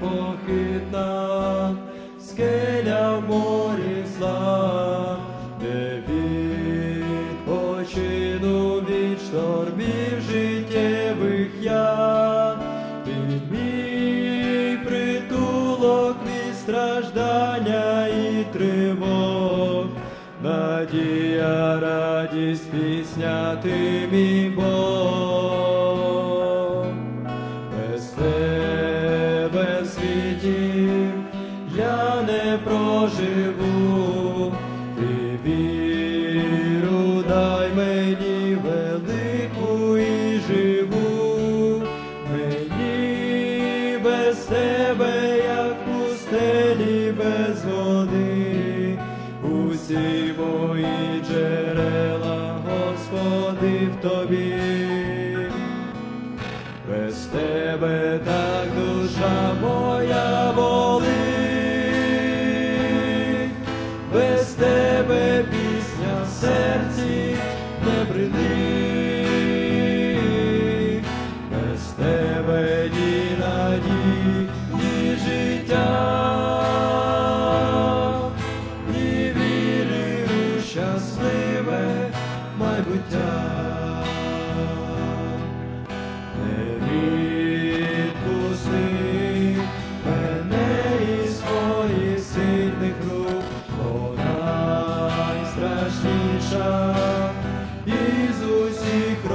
непохитна, скеля Надія, радість, пісня, ти мій Бог. Без тебе світі я не проживу, ти віру дай мені велику і живу, мені без тебе, як пустелі без води, усі мої джерела, Господи, в тобі. Без тебе так душа моя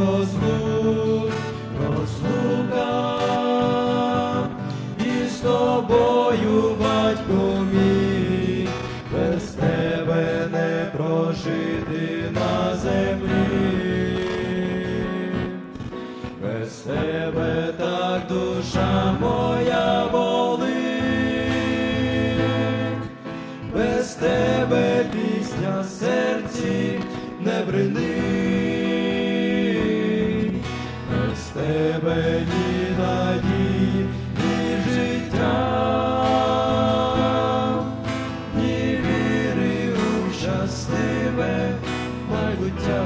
розлук, розлука. Із тобою, батько мій, без тебе не прожити на землі. Без тебе так душа моя болить, без тебе пісня серці не бринить, тебе ні надії, ні життя, ні віри у щасливе майбуття.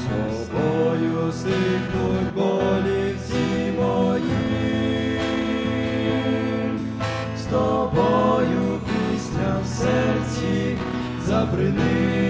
З тобою зникнуть болі всі мої, з тобою пісня в серці забринить,